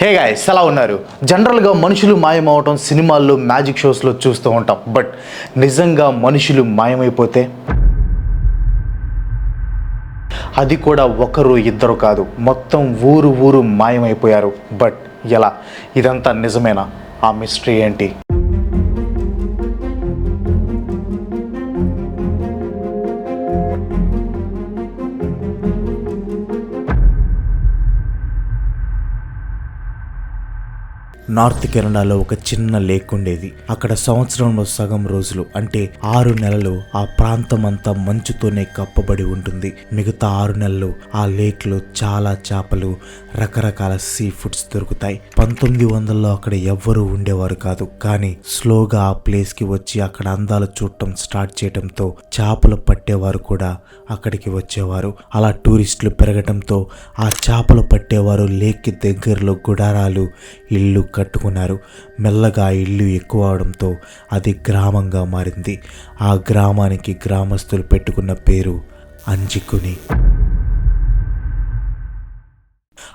Hey guys ఎలా ఉన్నారు? జనరల్గా మనుషులు మాయమవటం సినిమాల్లో మ్యాజిక్ షోస్లో చూస్తూ ఉంటాం. బట్ నిజంగా మనుషులు మాయమైపోతే? అది కూడా ఒకరు ఇద్దరు కాదు. మొత్తం ఊరు ఊరు మాయమైపోయారు. బట్ ఎలా? ఇదంతా నిజమేనా? ఆ మిస్టరీ ఏంటి? నార్త్ కెనడాలో ఒక చిన్న లేక్ ఉండేది. అక్కడ సంవత్సరంలో సగం రోజులు అంటే ఆరు నెలలు ఆ ప్రాంతం అంతా మంచుతోనే కప్పబడి ఉంటుంది. మిగతా ఆరు నెలలు ఆ లేక్లో చాలా చేపలు రకరకాల సీ ఫుడ్స్ దొరుకుతాయి. పంతొమ్మిది వందల్లో అక్కడ ఎవ్వరూ ఉండేవారు కాదు. కానీ స్లోగా ఆ ప్లేస్కి వచ్చి అక్కడ అందాలు చూడటం స్టార్ట్ చేయడంతో చేపలు పట్టేవారు కూడా అక్కడికి వచ్చేవారు. అలా టూరిస్టులు పెరగటంతో ఆ చేపలు పట్టేవారు లేక్ దగ్గరలో గుడారాలు ఇల్లు కట్టుకున్నారు. మెల్లగా ఆ ఇల్లు ఎక్కువ అవడంతో అది గ్రామంగా మారింది. ఆ గ్రామానికి గ్రామస్తులు పెట్టుకున్న పేరు అంజిక్కుని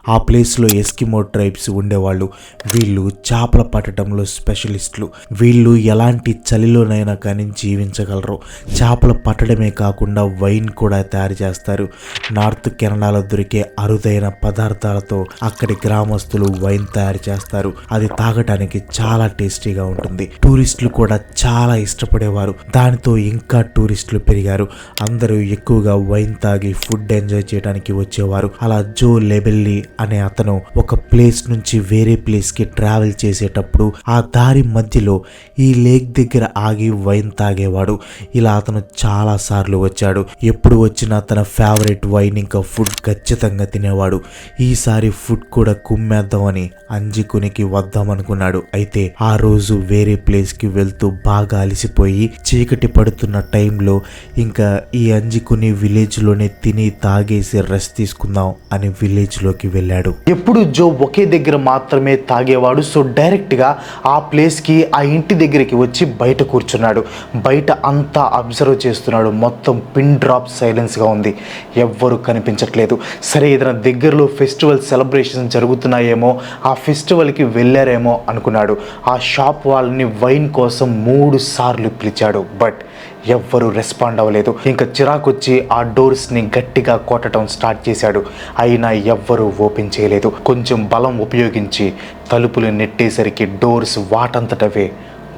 ఆ ప్లేస్లో ఎస్కిమో ట్రైబ్స్ ఉండేవాళ్ళు. వీళ్ళు చేపలు పట్టడంలో స్పెషలిస్టులు. వీళ్ళు ఎలాంటి చలిలోనైనా కానీ జీవించగలరు. చేపలు పట్టడమే కాకుండా వైన్ కూడా తయారు చేస్తారు. నార్త్ కెనడాలో దొరికే అరుదైన పదార్థాలతో అక్కడి గ్రామస్తులు వైన్ తయారు చేస్తారు. అది తాగటానికి చాలా టేస్టీగా ఉంటుంది. టూరిస్టులు కూడా చాలా ఇష్టపడేవారు. దానితో ఇంకా టూరిస్టులు పెరిగారు. అందరూ ఎక్కువగా వైన్ తాగి ఫుడ్ ఎంజాయ్ చేయడానికి వచ్చేవారు. అలా జో లెబెల్లి అనే అతను ఒక ప్లేస్ నుంచి వేరే ప్లేస్కి ట్రావెల్ చేసేటప్పుడు ఆ దారి మధ్యలో ఈ లేక్ దగ్గర ఆగి వైన్ తాగేవాడు. ఇలా అతను చాలా సార్లు వచ్చాడు. ఎప్పుడు వచ్చినా తన ఫేవరెట్ వైన్ ఇంకా ఫుడ్ ఖచ్చితంగా తినేవాడు. ఈసారి ఫుడ్ కూడా కుమ్మేద్దామని అంజికునికి వద్దామనుకున్నాడు అయితే ఆ రోజు వేరే ప్లేస్కి వెళ్తూ బాగా అలసిపోయి చీకటి పడుతున్న టైంలో ఇంకా ఈ అంజికుని విలేజ్లోనే తిని తాగేసి రెస్ట్ తీసుకుందాం అని విలేజ్లోకి దగ్గరికి వెళ్ళాడు. ఎప్పుడు జో ఒకే దగ్గర మాత్రమే తాగేవాడు సో డైరెక్ట్గా ఆ ప్లేస్కి ఆ ఇంటి దగ్గరికి వచ్చి బయట కూర్చున్నాడు. బయట అంతా అబ్జర్వ్ చేస్తున్నాడు. మొత్తం పిన్ డ్రాప్ సైలెన్స్గా ఉంది. ఎవ్వరు కనిపించట్లేదు. సరే ఏదైనా దగ్గరలో ఫెస్టివల్ సెలబ్రేషన్స్ జరుగుతున్నాయేమో ఆ ఫెస్టివల్కి వెళ్ళారేమో అనుకున్నాడు. ఆ షాప్ వాళ్ళని వైన్ కోసం మూడు సార్లు పిలిచాడు. బట్ ఎవ్వరు రెస్పాండ్ అవ్వలేదు. ఇంకా చిరాకొచ్చి ఆ డోర్స్ని గట్టిగా కొట్టడం స్టార్ట్ చేశాడు. అయినా ఎవ్వరూ ఓపెన్ చేయలేదు. కొంచెం బలం ఉపయోగించి తలుపులు నెట్టేసరికి డోర్స్ వాటంతటవే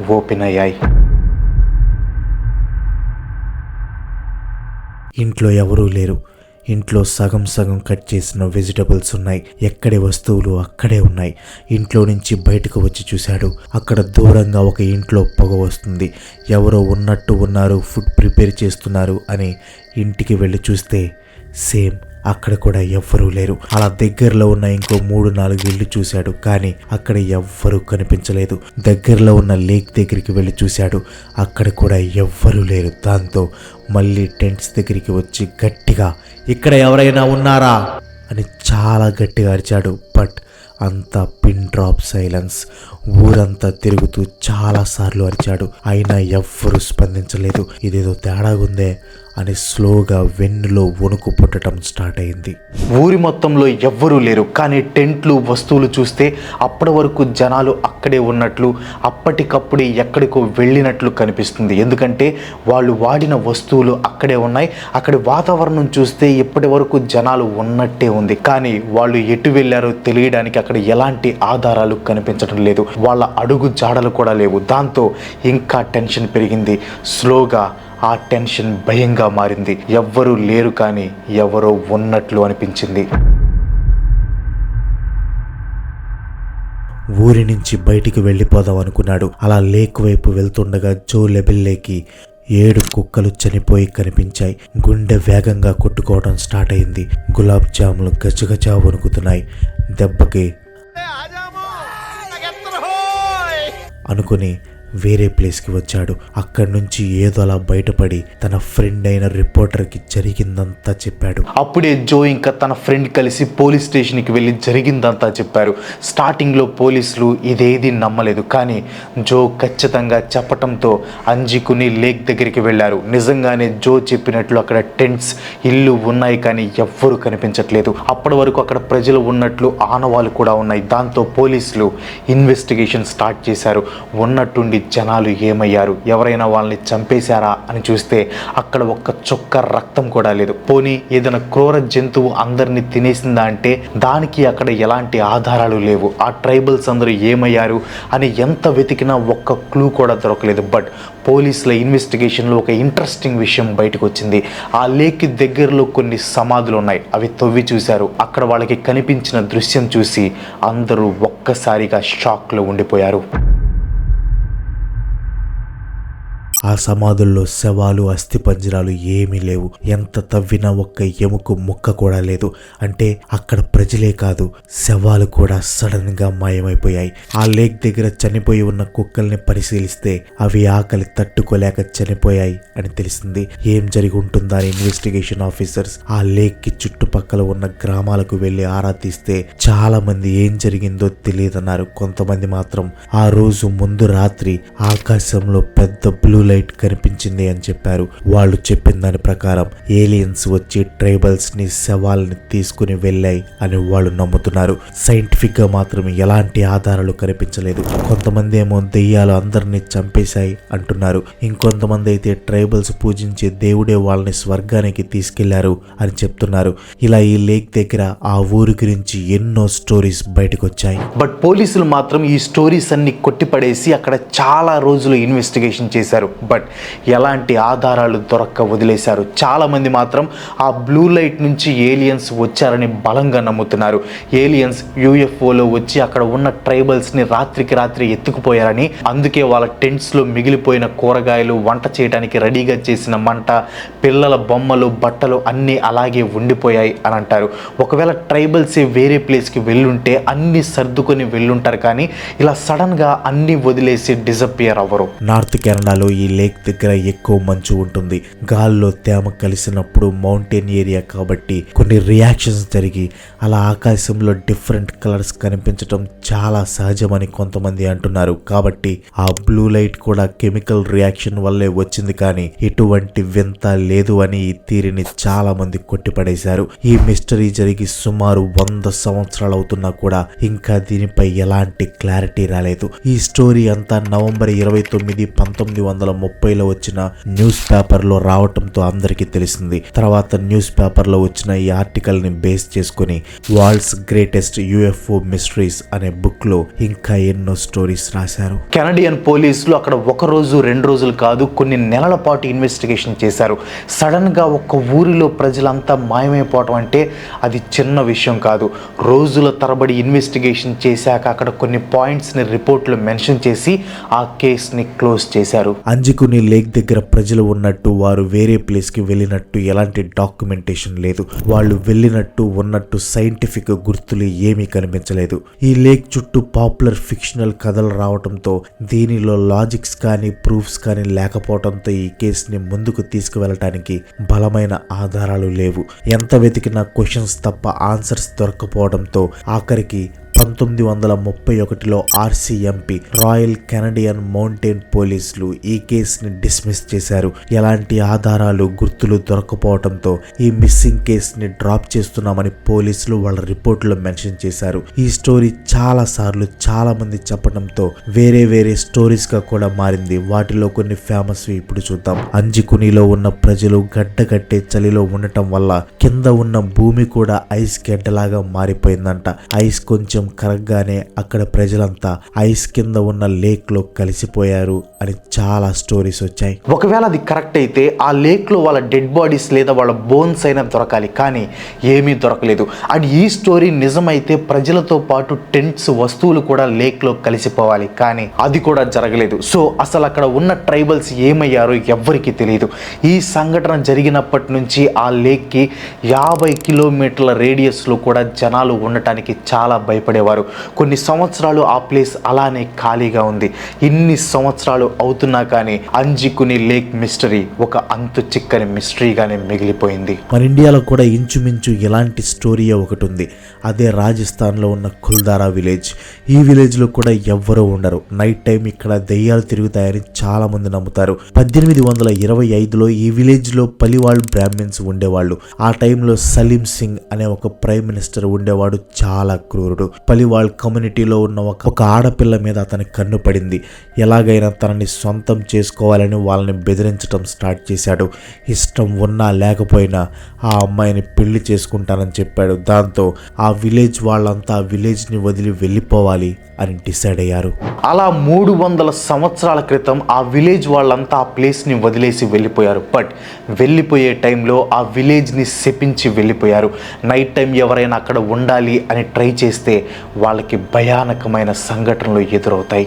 ఓపెన్ అయ్యాయి. ఇంట్లో ఎవరూ లేరు. ఇంట్లో సగం సగం కట్ చేసిన వెజిటబుల్స్ ఉన్నాయి. ఎక్కడే వస్తువులు అక్కడే ఉన్నాయి. ఇంట్లో నుంచి బయటకు వచ్చి చూశాడు. అక్కడ దూరంగా ఒక ఇంట్లో పొగ వస్తుంది. ఎవరో ఉన్నట్టు ఉన్నారు ఫుడ్ ప్రిపేర్ చేస్తున్నారు అని ఇంటికి వెళ్ళి చూస్తే సేమ్ అక్కడ కూడా ఎవ్వరూ లేరు. అలా దగ్గరలో ఉన్న ఇంకో మూడు నాలుగు ఇల్లు చూశాడు. కానీ అక్కడ ఎవ్వరూ కనిపించలేదు. దగ్గరలో ఉన్న లేక్ దగ్గరికి వెళ్ళి చూశాడు. అక్కడ కూడా ఎవ్వరూ లేరు. దాంతో మళ్ళీ టెంట్స్ దగ్గరికి వచ్చి గట్టిగా ఇక్కడ ఎవరైనా ఉన్నారా? అని చాలా గట్టిగా అరిచాడు. బట్ అంతా పిన్ డ్రాప్ సైలెన్స్. ఊరంతా తిరుగుతూ చాలాసార్లు అరిచాడు. అయినా ఎవ్వరూ స్పందించలేదు. ఇదేదో తేడాగుందే. అని స్లోగా వెన్నులో వణుకు పుట్టడం స్టార్ట్ అయింది. ఊరి మొత్తంలో ఎవ్వరూ లేరు కానీ టెంట్లు వస్తువులు చూస్తే అప్పటి వరకు జనాలు అక్కడే ఉన్నట్లు అప్పటికప్పుడే ఎక్కడికో వెళ్ళినట్లు కనిపిస్తుంది. ఎందుకంటే వాళ్ళు వాడిన వస్తువులు అక్కడే ఉన్నాయి. అక్కడి వాతావరణం చూస్తే ఇప్పటి వరకు జనాలు ఉన్నట్టే ఉంది. కానీ వాళ్ళు ఎటు వెళ్ళారో తెలియడానికి అక్కడ ఎలాంటి ఆధారాలు కనిపించడం లేదు. వాళ్ళ అడుగు జాడలు కూడా లేవు. దాంతో ఇంకా టెన్షన్ పెరిగింది. స్లోగా ఆ టెన్షన్ భయంగా మారింది. ఎవ్వరూ లేరు కానీ ఎవరో ఉన్నట్లు అనిపించింది. ఊరి నుంచి బయటికి వెళ్ళిపోదాం అనుకున్నాడు. అలా లేక్ వైపు వెళ్తుండగా జో లెబెల్లేకి ఏడు కుక్కలు చనిపోయి కనిపించాయి. గుండె వేగంగా కొట్టుకోవడం స్టార్ట్ అయింది. గులాబ్ జాములు గజగజా వణుకుతున్నాయి. దెబ్బకి అనుకుని వేరే ప్లేస్కి వచ్చాడు. అక్కడి నుంచి ఏదో అలా బయటపడి తన ఫ్రెండ్ అయిన రిపోర్టర్కి జరిగిందంతా చెప్పాడు. అప్పుడే జో ఇంకా తన ఫ్రెండ్ కలిసి పోలీస్ స్టేషన్కి వెళ్ళి జరిగిందంతా చెప్పారు. స్టార్టింగ్లో పోలీసులు ఇదేది నమ్మలేదు. కానీ జో ఖచ్చితంగా చెప్పటంతో అంజికుని లేక్ దగ్గరికి వెళ్ళారు. నిజంగానే జో చెప్పినట్లు అక్కడ టెంట్స్ ఇల్లు ఉన్నాయి కానీ ఎవ్వరూ కనిపించట్లేదు. అప్పటి వరకు అక్కడ ప్రజలు ఉన్నట్లు ఆనవాళ్ళు కూడా ఉన్నాయి. దాంతో పోలీసులు ఇన్వెస్టిగేషన్ స్టార్ట్ చేశారు. ఉన్నట్టుండి జనాలు ఏమయ్యారు? ఎవరైనా వాళ్ళని చంపేశారా అని చూస్తే అక్కడ ఒక్క చుక్క రక్తం కూడా లేదు. పోనీ ఏదైనా క్రూర జంతువు అందరినీ తినేసిందా అంటే దానికి అక్కడ ఎలాంటి ఆధారాలు లేవు. ఆ ట్రైబల్స్ అందరూ ఏమయ్యారు అని ఎంత వెతికినా ఒక్క క్లూ కూడా దొరకలేదు. బట్ పోలీసుల ఇన్వెస్టిగేషన్లో ఒక ఇంట్రెస్టింగ్ విషయం బయటకు వచ్చింది ఆ లేక్ దగ్గరలో కొన్ని సమాధులు ఉన్నాయి. అవి తవ్వి చూశారు. అక్కడ వాళ్ళకి కనిపించిన దృశ్యం చూసి అందరూ ఒక్కసారిగా షాక్లో ఉండిపోయారు. ఆ సమాధుల్లో శవాలు అస్థిపంజరాలు ఏమీ లేవు. ఎంత తవ్వినా ఒక్క ఎముక ముక్క కూడా లేదు. అంటే అక్కడ ప్రజలే కాదు శవాలు కూడా సడన్గా మాయమైపోయాయి. ఆ లేక్ దగ్గర చనిపోయి ఉన్న కుక్కల్ని పరిశీలిస్తే అవి ఆకలి తట్టుకోలేక చనిపోయాయి అని తెలిసింది. ఏం జరిగి ఉంటుందా అని ఇన్వెస్టిగేషన్ ఆఫీసర్స్ ఆ లేక్కి చుట్టుపక్కల ఉన్న గ్రామాలకు వెళ్ళి ఆరా తీస్తే చాలా మంది ఏం జరిగిందో తెలియదన్నారు. కొంతమంది మాత్రం ఆ రోజు ముందు రాత్రి ఆకాశంలో పెద్ద బ్లూ లైట్ కనిపించింది అని చెప్పారు. వాళ్ళు చెప్పిన దాని ప్రకారం ఏలియన్స్ వచ్చి ట్రైబల్స్ని శవాలని తీసుకుని వెళ్ళాయి అని వాళ్ళు నమ్ముతున్నారు. సైంటిఫిక్గా మాత్రం ఎలాంటి ఆధారాలు కనిపించలేదు. కొంతమంది ఏమో దెయ్యాలు అందరినీ చంపేశాయి అంటున్నారు. ఇంకొంతమంది అయితే ట్రైబల్స్ పూజించే దేవుడే వాళ్ళని స్వర్గానికి తీసుకెళ్ళారు అని చెప్తున్నారు. ఇలా ఈ లేక్ దగ్గర ఆ ఊరి గురించి ఎన్నో స్టోరీస్ బయటకు వచ్చాయి బట్ పోలీసులు మాత్రం ఈ స్టోరీస్ అన్ని కొట్టిపడేసి అక్కడ చాలా రోజులు ఇన్వెస్టిగేషన్ చేశారు. బట్ ఎలాంటి ఆధారాలు దొరక్క వదిలేశారు? చాలామంది మాత్రం ఆ బ్లూ లైట్ నుంచి ఏలియన్స్ వచ్చారని బలంగా నమ్ముతున్నారు. ఏలియన్స్ యూఎఫ్ఓలో వచ్చి అక్కడ ఉన్న ట్రైబల్స్ని రాత్రికి రాత్రి ఎత్తుకుపోయారని అందుకే వాళ్ళ టెంట్స్లో మిగిలిపోయిన కూరగాయలు వంట చేయడానికి రెడీగా చేసిన మంట పిల్లల బొమ్మలు బట్టలు అన్నీ అలాగే ఉండిపోయాయి అని అంటారు. ఒకవేళ ట్రైబల్సే వేరే ప్లేస్కి వెళ్ళుంటే అన్ని సర్దుకొని వెళ్ళుంటారు కానీ ఇలా సడన్గా అన్నీ వదిలేసి డిజపియర్ అవ్వరు. నార్త్ కెనడాలో ఈ లేక్ దగ్గర ఎక్కువ మంచు ఉంటుంది. గాల్లో తేమ కలిసినప్పుడు మౌంటైన్ ఏరియా కాబట్టి కొన్ని రియాక్షన్స్ జరిగి అలా ఆకాశంలో డిఫరెంట్ కలర్స్ కనిపించడం చాలా సహజమని కొంతమంది అంటున్నారు. కాబట్టి ఆ బ్లూ లైట్ కూడా కెమికల్ రియాక్షన్ వల్లే వచ్చింది కానీ ఎటువంటి వింత లేదు అని ఈ థీరీని చాలా మంది కొట్టిపడేశారు. ఈ మిస్టరీ జరిగి సుమారు వంద సంవత్సరాలు అవుతున్నా కూడా ఇంకా దీనిపై ఎలాంటి క్లారిటీ రాలేదు. ఈ స్టోరీ అంతా నవంబర్ ఇరవై తొమ్మిది పంతొమ్మిది వందల ముప్పైలో వచ్చిన న్యూస్ పేపర్లో రావటంతో అందరికీ తెలిసింది. తర్వాత న్యూస్ పేపర్లో వచ్చిన ఈ ఆర్టికల్ని బేస్ చేసుకుని వరల్డ్స్ గ్రేటెస్ట్ యుఎఫ్ఓ మిస్టరీస్ అనే బుక్లో ఇంకా ఎన్నో స్టోరీస్ రాశారు. కెనడియన్ పోలీసులు అక్కడ ఒక రోజు రెండు రోజులు కాదు కొన్ని నెలల పాటు ఇన్వెస్టిగేషన్ చేశారు. సడన్గా ఒక ఊరిలో ప్రజలంతా మాయమైపోవటం అంటే అది చిన్న విషయం కాదు. రోజుల తరబడి ఇన్వెస్టిగేషన్ చేశాక అక్కడ కొన్ని పాయింట్స్ని రిపోర్ట్లో మెన్షన్ చేసి ఆ కేసుని క్లోజ్ చేశారు. అంజుకుని లేక్ దగ్గర ప్రజలు ఉన్నట్టు వారు వేరే ప్లేస్కి వెళ్ళినట్టు ఎలాంటి డాక్యుమెంటేషన్ లేదు. వాళ్ళు వెళ్ళినట్టు ఉన్నట్టు సైంటిఫిక్ గుర్తులు ఏమీ కనిపించలేదు. ఈ లేక్ చుట్టూ పాపులర్ ఫిక్షనల్ కథలు రావడంతో దీనిలో లాజిక్స్ కానీ ప్రూఫ్స్ కానీ లేకపోవడంతో ఈ కేసుని ముందుకు తీసుకువెళ్ళటానికి బలమైన ఆధారాలు లేవు. ఎంత వెతికినా క్వశ్చన్స్ తప్ప ఆన్సర్స్ దొరకపోవడంతో ఆఖరికి పంతొమ్మిది వందల ముప్పై ఒకటిలో ఆర్సీఎంపీ రాయల్ కెనడియన్ మౌంటైన్ పోలీసులు ఈ కేసుని డిస్మిస్ చేశారు. ఎలాంటి ఆధారాలు గుర్తులు దొరకపోవడంతో ఈ మిస్సింగ్ కేసుని డ్రాప్ చేస్తున్నామని పోలీసులు వాళ్ళ రిపోర్టులో మెన్షన్ చేశారు. ఈ స్టోరీ చాలా సార్లు చాలా మంది చెప్పడంతో వేరే వేరే స్టోరీస్గా కూడా మారింది. వాటిలో కొన్ని ఫేమస్ ఇప్పుడు చూద్దాం. అంజికునిలో ఉన్న ప్రజలు గడ్డగట్టే చలిలో ఉండటం వల్ల కింద ఉన్న భూమి కూడా ఐస్ గడ్డలాగా మారిపోయిందంట. ఐస్ కొంచెం కరగ్గానే అక్కడ ప్రజలంతా ఐస్ కింద ఉన్న లేక్లో కలిసిపోయారు అని చాలా స్టోరీస్ వచ్చాయి. ఒకవేళ అది కరెక్ట్ అయితే ఆ లేక్లో వాళ్ళ డెడ్ బాడీస్ లేదా వాళ్ళ బోన్స్ అయినా దొరకాలి కానీ ఏమీ దొరకలేదు. అండ్ ఈ స్టోరీ నిజమైతే ప్రజలతో పాటు టెంట్స్ వస్తువులు కూడా లేక్లో కలిసిపోవాలి కానీ అది కూడా జరగలేదు. సో అసలు అక్కడ ఉన్న ట్రైబల్స్ ఏమయ్యారో ఎవ్వరికీ తెలియదు ఈ సంఘటన జరిగినప్పటి నుంచి ఆ లేక్కి యాభై కిలోమీటర్ల రేడియస్లో కూడా జనాలు ఉండటానికి చాలా భయపడి ఇష్టపడేవారు కొన్ని సంవత్సరాలు ఆ ప్లేస్ అలానే ఖాళీగా ఉంది. ఇన్ని సంవత్సరాలు అవుతున్నా కానీ అంజికుని లేక్ మిస్టరీ ఒక అంతు చిక్కని మిస్టరీగానే మిగిలిపోయింది. మన ఇండియాలో కూడా ఇంచుమించు ఇలాంటి స్టోరీ ఒకటి ఉంది. అదే రాజస్థాన్లో ఉన్న కుల్దారా విలేజ్. ఈ విలేజ్లో కూడా ఎవ్వరూ ఉండరు. నైట్ టైం ఇక్కడ దెయ్యాలు తిరుగుతాయని చాలా మంది నమ్ముతారు. పద్దెనిమిది వందల ఇరవై ఐదులో ఈ విలేజ్లో పలివాళ్ళు బ్రాహ్మిన్స్ ఉండేవాళ్ళు. ఆ టైంలో సలీం సింగ్ అనే ఒక ప్రైమ్ మినిస్టర్ ఉండేవాడు చాలా క్రూరుడు. పలివాళ్ కమ్యూనిటీలో ఉన్న ఒక ఒక ఆడపిల్ల మీద అతని కన్ను పడింది. ఎలాగైనా తనని సొంతం చేసుకోవాలని వాళ్ళని బెదిరించడం స్టార్ట్ చేశాడు. ఇష్టం ఉన్నా లేకపోయినా ఆ అమ్మాయిని పెళ్ళి చేసుకుంటానని చెప్పాడు. దాంతో ఆ విలేజ్ వాళ్ళంతా ఆ విలేజ్ని వదిలి వెళ్ళిపోవాలి. అని డిసైడ్ అయ్యారు. అలా మూడు వందల సంవత్సరాల క్రితం ఆ విలేజ్ వాళ్ళంతా ఆ ప్లేస్ని వదిలేసి వెళ్ళిపోయారు. బట్ వెళ్ళిపోయే టైంలో ఆ విలేజ్ని శపించి వెళ్ళిపోయారు. నైట్ టైం ఎవరైనా అక్కడ ఉండాలి అని ట్రై చేస్తే వాళ్ళకి భయానకమైన సంఘటనలు ఎదురవుతాయి.